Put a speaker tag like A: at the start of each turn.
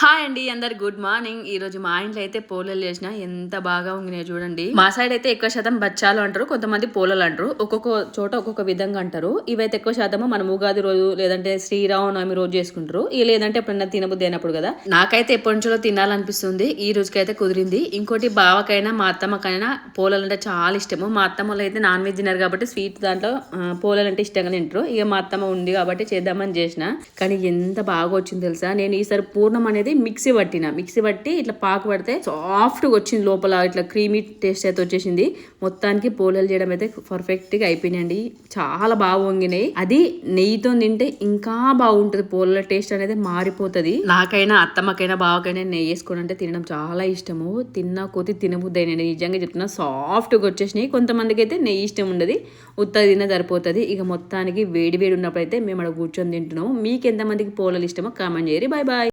A: Hi అండి అందరు good morning ఈ రోజు మా ఇంట్లో అయితే పోలలు చేసిన ఎంత బాగా ఉంగినాయి చూడండి. మా సైడ్ అయితే ఎక్కువ శాతం బచ్చాలు అంటారు కొంతమంది పోలలు అంటారు. ఒక్కొక్క చోట ఒక్కొక్క విధంగా అంటారు. ఇవైతే ఎక్కువ శాతం మనం ఉగాది రోజు లేదంటే శ్రీరామనవమి రోజు చేసుకుంటారు. ఈ లేదంటే ఎప్పుడైనా తినబుద్ధి అయినప్పుడు కదా. నాకైతే ఎప్పటి నుంచో తినాలనిపిస్తుంది. ఈ రోజుకైతే కుదిరింది. ఇంకోటి బావకైనా మా అత్తమ్మకైనా పోలలు అంటే చాలా ఇష్టము. మా అత్తమ్మలో అయితే నాన్ వెజ్ తిన్నారు కాబట్టి స్వీట్ దాంట్లో పోలలు అంటే ఇష్టంగా తింటారు. ఇక మా అత్తమ్మ ఉంది కాబట్టి చేద్దామని చేసిన. కానీ ఎంత బాగా వచ్చింది తెలుసా? నేను ఈసారి పూర్ణం అనేది మిక్సీ పట్టిన. మిక్సీ పట్టి ఇట్లా పాకు పడితే సాఫ్ట్గా వచ్చింది లోపల ఇట్లా క్రీమీ టేస్ట్ అయితే వచ్చేసింది. మొత్తానికి పోలేలు చేయడం అయితే పర్ఫెక్ట్గా అయిపోయినాయండి. చాలా బాగా వంగినాయి. అది నెయ్యితో తింటే ఇంకా బాగుంటుంది. పోలేల టేస్ట్ అనేది మారిపోతుంది. నాకైనా అత్తమ్మకైనా బావకైనా నెయ్యి వేసుకొని అంటే తినడం చాలా ఇష్టము. తిన్నా కొద్ది తినబుద్ది నేను నిజంగా చెప్తున్నా సాఫ్ట్గా వచ్చేసినాయి. కొంతమందికి అయితే నెయ్యి ఇష్టం ఉండదు. ఉత్తగా తిన్న సరిపోతుంది. ఇక మొత్తానికి వేడి వేడి ఉన్నప్పుడు అయితే మేము అక్కడ కూర్చొని తింటున్నాము. మీకు ఎంతమందికి పోలలు ఇష్టమో కామెంట్ చేయరు బాయ్ బాయ్